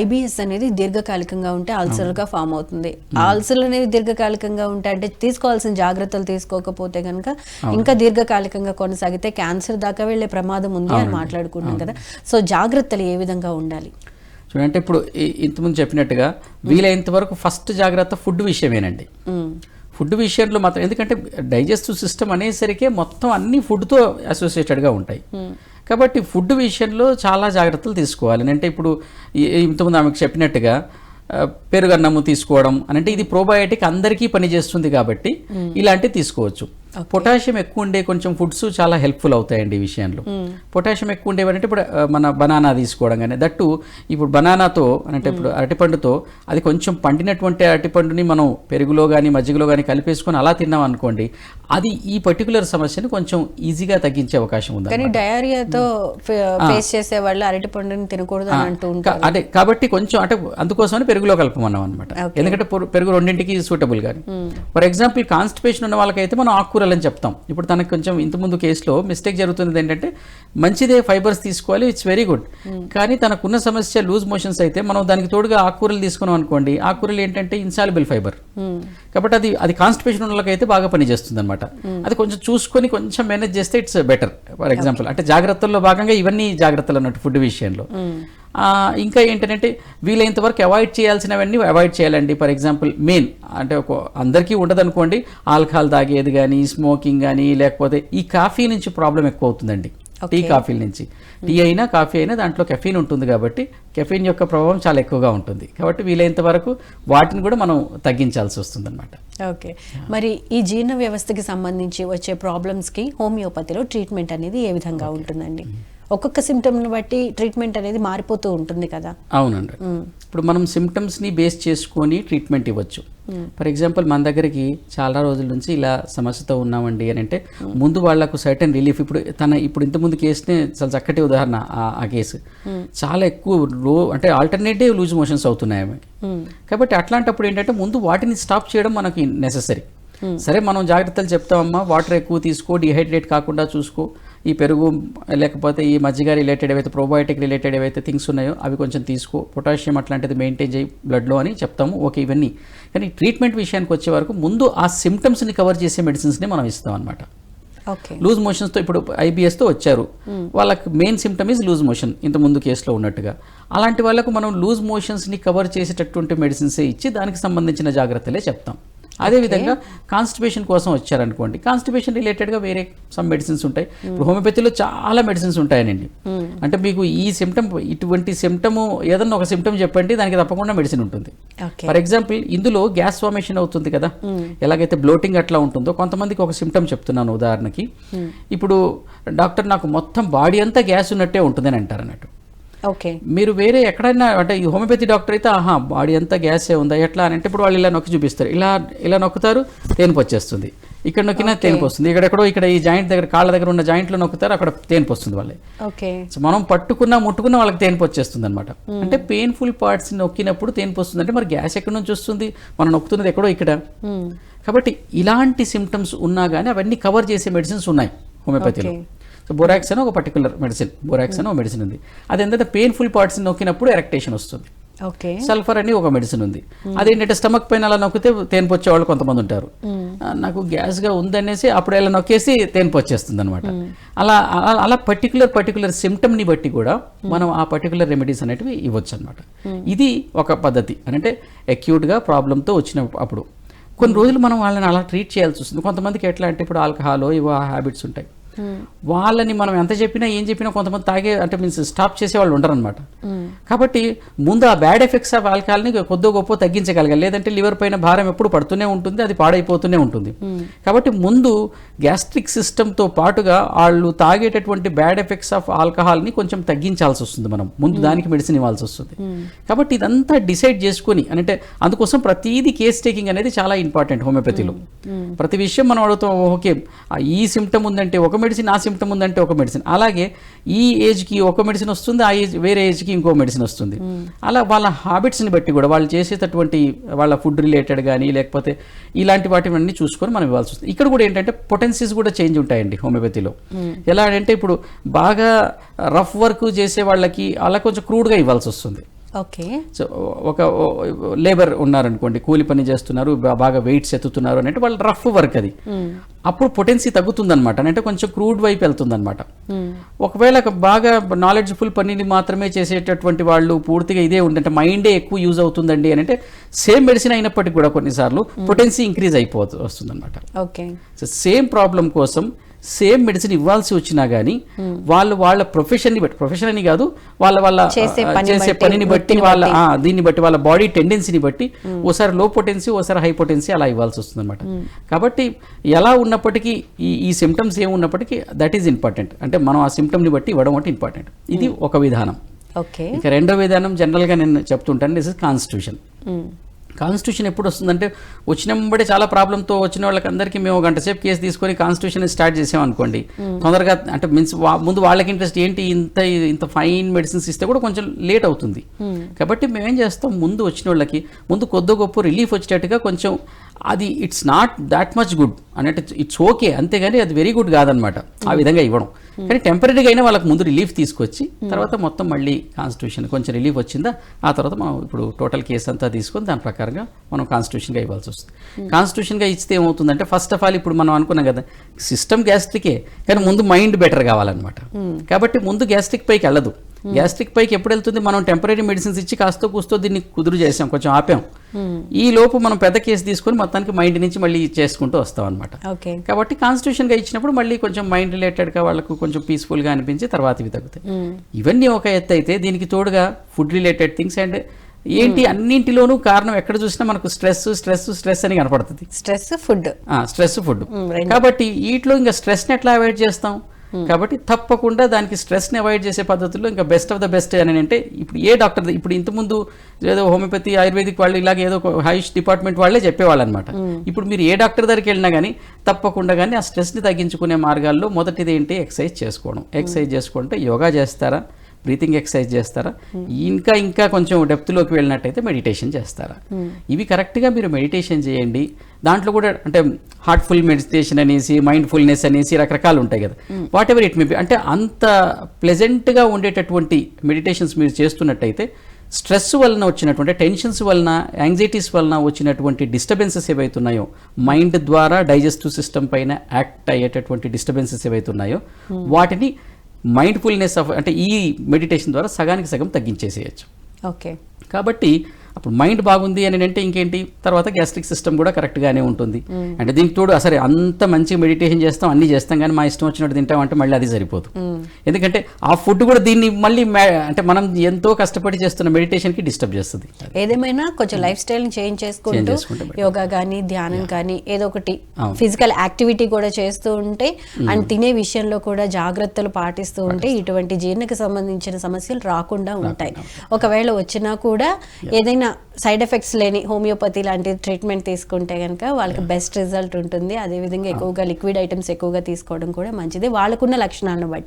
IBS అనేది దీర్ఘకాలికంగా ఉంటే అల్సర్గా ఫామ్ అవుతుంది. అల్సర్ అనేది దీర్ఘకాలికంగా ఉంటే అంటే తీసుకోవాల్సిన జాగ్రత్తలు తీసుకోకపోతే కనుక ఇంకా దీర్ఘకాలికంగా కొనసాగితే క్యాన్సర్ దాకా వెళ్ళే ప్రమాదం ఉంది అని మాట్లాడుకున్నాం కదా. సో జాగ్రత్తలు ఏ విధంగా ఉండాలి? చూడంటే ఇప్పుడు ఇంతకుముందు చెప్పినట్టుగా వీలైనంత వరకు ఫస్ట్ జాగ్రత్త ఫుడ్ విషయమేనండి. ఫుడ్ విషయంలో మాత్రం ఎందుకంటే డైజెస్టివ్ సిస్టమ్ అనేసరికి మొత్తం అన్ని ఫుడ్తో అసోసియేటెడ్గా ఉంటాయి. కాబట్టి ఫుడ్ విషయంలో చాలా జాగ్రత్తలు తీసుకోవాలి. అంటే ఇప్పుడు ఇంతకుముందు ఆమెకు చెప్పినట్టుగా పెరుగన్నము తీసుకోవడం అని అంటే ఇది ప్రోబయోటిక్ అందరికీ పనిచేస్తుంది కాబట్టి ఇలాంటివి తీసుకోవచ్చు. పొటాషియం ఎక్కువ ఉండే కొంచెం ఫుడ్స్ చాలా హెల్ప్ఫుల్ అవుతాయండి ఈ విషయంలో. పొటాషియం ఎక్కువ ఉండేవంటే ఇప్పుడు మన బనానా తీసుకోవడం కానీ దట్టు ఇప్పుడు బనానాతో అంటే ఇప్పుడు అరటిపండుతో అది కొంచెం పండినటువంటి అరటిపండుని మనం పెరుగులో కానీ మజ్జిగలో కానీ కలిపేసుకొని అలా తిన్నాం అనుకోండి అది ఈ పర్టికులర్ సమస్యను కొంచెం ఈజీగా తగ్గించే అవకాశం ఉంది కానీ డయేరియాతో ఫేస్ చేసే వాళ్ళు అరటి పండుని తినకూడదు అని అంటూ ఉంటారు. అదే కాబట్టి కొంచెం అంటే అందుకోసమని పెరుగులో కలపమన్నాం అనమాట ఎందుకంటే పొరు- పెరుగు రెండింటికి సూటబుల్ కానీ ఫర్ ఎగ్జాంపుల్ కాన్స్టిపేషన్ ఉన్న వాళ్ళకైతే మనం ఆకుకూరలు అని చెప్తాం. ఇప్పుడు తనకు కొంచెం ఇంతకుముందు కేసులో మిస్టేక్ జరుగుతుంది ఏంటంటే మంచిదే ఫైబర్స్ తీసుకోవాలి ఇట్స్ వెరీ గుడ్. కానీ తనకున్న సమస్య లూజ్ మోషన్స్ అయితే మనం దానికి తోడుగా ఆకుకూరలు తీసుకున్నాం అనుకోండి ఆకుకూరలు ఏంటంటే ఇన్సాల్యుబుల్ ఫైబర్. కాబట్టి అది అది కాన్స్టిపేషన్ ఉన్న వాళ్ళకైతే బాగా పనిచేస్తుంది అనమాట అది కొంచెం చూసుకొని కొంచెం మేనేజ్ చేస్తే ఇట్స్ బెటర్. For example. అంటే జాగ్రత్తల్లో భాగంగా ఇవన్నీ జాగ్రత్తలు అన్నట్టు ఫుడ్ విషయంలో. ఇంకా ఏంటంటే వీలైనంత వరకు అవాయిడ్ చేయాల్సినవన్నీ అవాయిడ్ చేయాలండి. ఫర్ ఎగ్జాంపుల్ మెయిన్ అంటే ఒక అందరికీ ఉండదు అనుకోండి ఆల్కహాల్ తాగేది కానీ స్మోకింగ్ కానీ లేకపోతే ఈ కాఫీ నుంచి ప్రాబ్లం ఎక్కువ అవుతుందండి టీ కాఫీల నుంచి. టీ అయినా కాఫీ అయినా దాంట్లో కెఫీన్ ఉంటుంది కాబట్టి కెఫీన్ యొక్క ప్రభావం చాలా ఎక్కువగా ఉంటుంది. కాబట్టి వీలైనంత వరకు వాటిని కూడా మనం తగ్గించాల్సి వస్తుంది ఓకే. మరి ఈ జీర్ణ వ్యవస్థకి సంబంధించి వచ్చే ప్రాబ్లమ్స్కి హోమియోపతిలో ట్రీట్మెంట్ అనేది ఏ విధంగా ఉంటుందండి? ఒక్కొక్క symptom ని బట్టి ట్రీట్మెంట్ అనేది మారిపోతూ ఉంటుంది కదా. అవునండి. ఇప్పుడు మనం సిమ్టమ్స్ని బేస్ చేసుకొని ట్రీట్మెంట్ ఇవ్వచ్చు. ఫర్ ఎగ్జాంపుల్ మన దగ్గరికి చాలా రోజుల నుంచి ఇలా సమస్యతో ఉన్నామండి అని అంటే ముందు వాళ్ళకు సర్టన్ రిలీఫ్ ఇప్పుడు తన ఇప్పుడు ఇంతకుముందు కేసునే చాలా చక్కటి ఉదాహరణ ఆ- ఆ కేసు చాలా ఎక్కువ రో అంటే ఆల్టర్నేటివ్ లూజ్ మోషన్స్ అవుతున్నాయి ఆమె కాబట్టి అట్లాంటప్పుడు ఏంటంటే ముందు వాటిని స్టాప్ చేయడం మనకి నెససరీ సరే మనం జాగ్రత్తలు చెప్తామమ్మా వాటర్ ఎక్కువ తీసుకో డిహైడ్రేట్ కాకుండా చూసుకో. ఈ పెరుగు లేకపోతే ఈ మజ్జిగ రిలేటెడ్ ఏవైతే ప్రోబయోటిక్ రిలేటెడ్ ఏవైతే థింగ్స్ ఉన్నాయో అవి కొంచెం తీసుకో. పొటాషియం అట్లాంటిది మెయింటైన్ చేయి బ్లడ్లో అని చెప్తాము. ఓకే ఇవన్నీ. కానీ ట్రీట్మెంట్ విషయానికి వచ్చే వరకు ముందు ఆ సిమ్టమ్స్ని కవర్ చేసే మెడిసిన్స్ని మనం ఇస్తాం అనమాట ఓకే. లూజ్ మోషన్స్తో ఇప్పుడు ఐబిఎస్తో వచ్చారు. వాళ్ళకి main symptom is loose motion ఇంత ముందు కేసులో ఉన్నట్టుగా. అలాంటి వాళ్ళకు మనం లూజ్ మోషన్స్ని కవర్ చేసేటటువంటి మెడిసిన్సే ఇచ్చి దానికి సంబంధించిన జాగ్రత్తలే చెప్తాం. అదేవిధంగా కాన్స్టిపేషన్ కోసం వచ్చారనుకోండి కాన్స్టిపేషన్ రిలేటెడ్గా వేరే సమ్ మెడిసిన్స్ ఉంటాయి. ఇప్పుడు హోమియోపతిలో చాలా మెడిసిన్స్ ఉంటాయనండి. అంటే మీకు ఈ సిమ్టమ్ ఇటువంటి సిమ్టమ్ ఏదన్నా ఒక సిమ్టమ్ చెప్పండి దానికి తప్పకుండా మెడిసిన్ ఉంటుంది. ఫర్ ఎగ్జాంపుల్ ఇందులో గ్యాస్ ఫార్మేషన్ అవుతుంది కదా. ఎలాగైతే బ్లోటింగ్ అట్లా ఉంటుందో కొంతమందికి ఒక సిమ్టమ్ చెప్తున్నాను ఉదాహరణకి. ఇప్పుడు డాక్టర్ నాకు మొత్తం బాడీ అంతా గ్యాస్ ఉన్నట్టే ఉంటుందని అంటారు అన్నట్టు ఓకే. మీరు వేరే ఎక్కడైనా అంటే ఈ హోమియోపతి డాక్టర్ అయితే ఆహా బాడీ అంతా గ్యాసే ఉందా ఎట్లా అని అంటే ఇప్పుడు వాళ్ళు ఇలా నొక్కి చూపిస్తారు. ఇలా ఇలా నొక్కుతారు తేనుపు వచ్చేస్తుంది. ఇక్కడ నొక్కినా తేనుపు వస్తుంది. ఇక్కడ ఎక్కడో ఇక్కడ ఈ జాయింట్ దగ్గర కాళ్ళ దగ్గర ఉన్న జాయింట్లో నొక్కుతారు అక్కడ తేనుపు వస్తుంది వాళ్ళే. ఓకే. సో మనం పట్టుకున్నా ముట్టుకున్నా వాళ్ళకి తేనుపు వచ్చేస్తుంది అనమాట అంటే పెయిన్ఫుల్ పార్ట్స్ నొక్కినప్పుడు తేనుపు వస్తుంది. అంటే మరి గ్యాస్ ఎక్కడి నుంచి వస్తుంది? మనం నొక్కుతున్నది ఎక్కడో ఇక్కడ. కాబట్టి ఇలాంటి సిమ్టమ్స్ ఉన్నా కానీ అవన్నీ కవర్ చేసే మెడిసిన్స్ ఉన్నాయి హోమియోపతిలో. సో బొరాక్స్ అని ఒక పర్టికులర్ మెడిసిన్ బొరాక్స్ అని ఒక మెడిసిన్ ఉంది. అది ఏంటంటే పెయిన్ఫుల్ పార్ట్స్ నొక్కినప్పుడు ఎరెక్టేషన్ వస్తుంది. ఓకే సల్ఫర్ అని ఒక మెడిసిన్ ఉంది. అదేంటంటే స్టమక్ పైన అలా నొక్కితే తేనుపు వచ్చే వాళ్ళు కొంతమంది ఉంటారు. ఆ, నాకు గ్యాస్గా ఉందనేసి అప్పుడు ఇలా నొక్కేసి తేనుపు వచ్చేస్తుంది అనమాట అలా అలా- అలా పర్టికులర్ పర్టికులర్ సిమ్టమ్ని బట్టి కూడా మనం ఆ పర్టికులర్ రెమెడీస్ అనేటివి ఇవ్వచ్చు అనమాట ఇది ఒక పద్ధతి. అంటే అక్యూట్గా ప్రాబ్లంతో వచ్చిన అప్పుడు. కొన్ని రోజులు మనం వాళ్ళని అలా ట్రీట్ చేయాల్సి వస్తుంది. కొంతమందికి ఎట్లా అంటే ఇప్పుడు ఆల్కహాల్ ఇవో హ్యాబిట్స్ ఉంటాయి. వాళ్ళని మనం ఎంత చెప్పినా ఏం చెప్పినా కొంతమంది తాగే అంటే మీన్స్ స్టాప్ చేసే వాళ్ళు ఉండరు అనమాట కాబట్టి ముందు ఆ బ్యాడ్ ఎఫెక్ట్స్ ఆఫ్ ఆల్కహాల్ని కొద్ది గొప్ప తగ్గించగలగాలి. లేదంటే లివర్ పైన భారం ఎప్పుడు పడుతూనే ఉంటుంది అది పాడైపోతూనే ఉంటుంది. కాబట్టి ముందు గ్యాస్ట్రిక్ సిస్టమ్తో పాటుగా వాళ్ళు తాగేటటువంటి బ్యాడ్ ఎఫెక్ట్స్ ఆఫ్ ఆల్కహాల్ని కొంచెం తగ్గించాల్సి వస్తుంది మనం. ముందు దానికి మెడిసిన్ ఇవ్వాల్సి వస్తుంది. కాబట్టి ఇదంతా డిసైడ్ చేసుకొని అంటే అందుకోసం ప్రతిదీ కేస్ టేకింగ్ అనేది చాలా ఇంపార్టెంట్ హోమియోపతిలో ప్రతి విషయం మనం అడుగుతాం ఓకే ఈ సిమ్టమ్ ఉందంటే ఒక మెడిసిన్ ఆ సిమ్టమ్ ఉందంటే ఒక మెడిసిన్. అలాగే ఈ ఏజ్కి ఒక మెడిసిన్ వస్తుంది ఆ ఏజ్ వేరే ఏజ్కి ఇంకో మెడిసిన్ వస్తుంది. అలా వాళ్ళ హ్యాబిట్స్ని బట్టి కూడా వాళ్ళు చేసేటటువంటి వాళ్ళ ఫుడ్ రిలేటెడ్ కానీ లేకపోతే ఇలాంటి వాటివన్నీ చూసుకొని మనం ఇవ్వాల్సి వస్తుంది. ఇక్కడ కూడా ఏంటంటే పొటెన్సీస్ కూడా చేంజ్ ఉంటాయండి హోమియోపతిలో. ఎలా అంటే ఇప్పుడు బాగా రఫ్ వర్క్ చేసే వాళ్ళకి అలా కొంచెం క్రూడ్గా ఇవ్వాల్సి వస్తుంది. ఓకే. సో ఒక లేబర్ ఉన్నారనుకోండి కూలి పని చేస్తున్నారు బాగా వెయిట్స్ ఎత్తుతున్నారు అంటే వాళ్ళ రఫ్ వర్క్ అది. అప్పుడు పొటెన్సీ తగ్గుతుందన్నమాట. అంటే కొంచెం క్రూడ్ వైపు వెళ్తుందన్నమాట. ఒకవేళ ఒక బాగా నాలెడ్జ్ఫుల్ పనిని మాత్రమే చేసేటటువంటి వాళ్ళు పూర్తిగా ఇదే ఉందంటే మైండే ఎక్కువ యూజ్ అవుతుందండి అని అంటే సేమ్ మెడిసిన్ అయినప్పటికీ కూడా కొన్నిసార్లు పొటెన్సీ ఇంక్రీజ్ అయిపోతూ వస్తుందన్నమాట. ఓకే. సో సేమ్ ప్రాబ్లం కోసం సేమ్ మెడిసిన్ ఇవ్వాల్సి వచ్చినా కానీ వాళ్ళు వాళ్ళ ప్రొఫెషన్ని బట్టి ప్రొఫెషన్ అని కాదు వాళ్ళ వాళ్ళ చేసే పనిని బట్టి వాళ్ళ దీన్ని బట్టి వాళ్ళ బాడీ టెండెన్సీని బట్టి ఓసారి లో పొటెన్సీ ఓసారి హై పొటెన్సీ అలా ఇవ్వాల్సి వస్తుంది అనమాట కాబట్టి ఎలా ఉన్నప్పటికీ ఈ ఈ సిమ్టమ్స్ ఏమి ఉన్నప్పటికీ దట్ ఈజ్ ఇంపార్టెంట్ అంటే మనం ఆ సిమ్టమ్ని బట్టి ఇవ్వడం అంటే ఇంపార్టెంట్ ఇది ఒక విధానం. ఓకే ఇక రెండో విధానం జనరల్గా నేను చెప్తుంటాను దిస్ ఇస్ కాన్స్టిట్యూషన్ కాన్స్టిట్యూషన్ ఎప్పుడు వస్తుందంటే వచ్చినప్పుడే చాలా ప్రాబ్లంతో వచ్చిన వాళ్ళకి అందరికీ మేము గంట సేపు కేసు తీసుకొని కాన్స్టిట్యూషన్ స్టార్ట్ చేసాం అనుకోండి తొందరగా అంటే మీన్స్ ముందు వాళ్ళకి ఇంట్రెస్ట్ ఏంటి ఇంత ఇంత ఫైన్ మెడిసిన్స్ ఇస్తే కూడా కొంచెం లేట్ అవుతుంది. కాబట్టి మేమేం చేస్తాం ముందు వచ్చిన వాళ్ళకి ముందు కొద్ది గొప్ప రిలీఫ్ వచ్చేటట్టుగా కొంచెం అది it's not that much good అన్నట్టు ఇట్స్ ఓకే అంతేగాని అది వెరీ గుడ్ కాదనమాట. ఆ విధంగా ఇవ్వడం. కానీ టెంపరీగా అయినా వాళ్ళకి ముందు రిలీఫ్ తీసుకొచ్చి తర్వాత మొత్తం మళ్ళీ కాన్స్టిట్యూషన్ కొంచెం రిలీఫ్ వచ్చిందా ఆ తర్వాత మనం ఇప్పుడు టోటల్ కేసు అంతా తీసుకొని దాని ప్రకారంగా మనం కాన్స్టిట్యూషన్గా ఇవ్వాల్సి వస్తుంది. కాన్స్టిట్యూషన్గా ఇస్తే ఏమవుతుందంటే ఫస్ట్ ఆఫ్ ఆల్ ఇప్పుడు మనం అనుకున్నాం కదా సిస్టమ్ గ్యాస్ట్రికే కానీ ముందు మైండ్ బెటర్ కావాలన్నమాట. కాబట్టి ముందు గ్యాస్ట్రిక్ పైకి వెళ్ళదు. గ్యాస్ట్రిక్ పైకి ఎప్పుడు వెళ్తుంది? మనం టెంపరీ మెడిసిన్స్ ఇచ్చి కాస్తో కూస్తో దీన్ని కుదురు చేసాం కొంచెం ఆపాం. ఈ లోపు మనం పెద్ద కేసు తీసుకొని మొత్తానికి మైండ్ నుంచి మళ్ళీ చేసుకుంటూ వస్తాం అనమాట కాబట్టి కాన్స్టిట్యూషన్గా ఇచ్చినప్పుడు మళ్ళీ కొంచెం మైండ్ రిలేటెడ్గా వాళ్ళకు కొంచెం పీస్ఫుల్గా అనిపించి తర్వాత ఇవి తగ్గుతాయి. ఇవన్నీ ఒక ఎత్తు అయితే దీనికి తోడుగా ఫుడ్ రిలేటెడ్ థింగ్స్ అండ్ ఏంటి అన్నింటిలోనూ కారణం ఎక్కడ చూసినా మనకు స్ట్రెస్ స్ట్రెస్ స్ట్రెస్ అని కనపడుతుంది. Stress food. Stress food. కాబట్టి వీటిలో ఇంకా స్ట్రెస్ని ఎట్లా అవాయిడ్ చేస్తాం? కాబట్టి తప్పకుండా దానికి స్ట్రెస్ని అవాయిడ్ చేసే పద్ధతుల్లో ఇంకా బెస్ట్ ఆఫ్ ద బెస్ట్ అని అంటే ఇప్పుడు ఏ డాక్టర్ ఇప్పుడు ఇంతకుముందు ఏదో హోమియోపతి ఆయుర్వేదిక్ వాళ్ళు ఇలాగ ఏదో హైష్ డిపార్ట్మెంట్ వాళ్ళే చెప్పేవాళ్ళు అనమాట ఇప్పుడు మీరు ఏ డాక్టర్ దగ్గరికి వెళ్ళినా కానీ తప్పకుండా కానీ ఆ స్ట్రెస్ని తగ్గించుకునే మార్గాల్లో మొదటిది ఏంటి? ఎక్సర్సైజ్ చేసుకోవడం. ఎక్సర్సైజ్ చేసుకుంటే యోగా చేస్తారా? బ్రీతింగ్ ఎక్సర్సైజ్ చేస్తారా? ఇంకా ఇంకా కొంచెం డెప్త్లోకి వెళ్ళినట్టయితే మెడిటేషన్ చేస్తారా? ఇవి కరెక్ట్గా మీరు మెడిటేషన్ చేయండి. దాంట్లో కూడా అంటే హార్ట్ఫుల్ మెడిటేషన్ అనేసి మైండ్ఫుల్నెస్ అనేసి రకరకాలు ఉంటాయి కదా. Whatever it may be అంటే అంత ప్లెజెంట్గా ఉండేటటువంటి మెడిటేషన్స్ మీరు చేస్తున్నట్టయితే స్ట్రెస్ వలన వచ్చినటువంటి టెన్షన్స్ వలన యాంగ్జైటీస్ వలన వచ్చినటువంటి డిస్టర్బెన్సెస్ ఏవైతున్నాయో మైండ్ ద్వారా డైజెస్టివ్ సిస్టమ్ పైన యాక్ట్ అయ్యేటటువంటి డిస్టర్బెన్సెస్ ఏవైతున్నాయో వాటిని మైండ్ఫుల్నెస్ ఆఫ్ అంటే ఈ మెడిటేషన్ ద్వారా సగానికి సగం తగ్గించేసేయచ్చు. ఓకే. కాబట్టి అప్పుడు మైండ్ బాగుంది అని అంటే ఇంకేంటి? తర్వాత గ్యాస్ట్రిక్ సిస్టమ్ కూడా కరెక్ట్గానే ఉంటుంది. అంటే దీనికి తోడు సరే అంత మంచి మెడిటేషన్ చేస్తాం అన్ని చేస్తాం కానీ మా ఇష్టం వచ్చినట్టు తింటాం అంటే మళ్ళీ అది సరిపోదు. ఎందుకంటే ఆ ఫుడ్ కూడా దీన్ని మళ్ళీ అంటే మనం ఎంతో కష్టపడి చేస్తున్న మెడిటేషన్కి డిస్టర్బ్ చేస్తుంది. ఏదేమైనా కొంచెం లైఫ్ స్టైల్ చేంజ్ చేసుకుంటూ. యోగా కానీ ధ్యానం కానీ ఏదో ఒకటి. ఫిజికల్ యాక్టివిటీ కూడా చేస్తూ ఉంటే అండ్ తినే విషయంలో కూడా జాగ్రత్తలు పాటిస్తూ ఉంటే ఇటువంటి జీర్ణకి సంబంధించిన సమస్యలు రాకుండా ఉంటాయి. ఒకవేళ వచ్చినా కూడా ఏదైనా సైడ్ ఎఫెక్ట్స్ లేని హోమియోపతి లాంటి ట్రీట్మెంట్ తీసుకుంటే కనుక వాళ్ళకి బెస్ట్ రిజల్ట్ ఉంటుంది. అదేవిధంగా ఎక్కువగా లిక్విడ్ ఐటమ్స్ ఎక్కువగా తీసుకోవడం కూడా మంచిది. వాళ్ళకున్న లక్షణాలను బట్టి.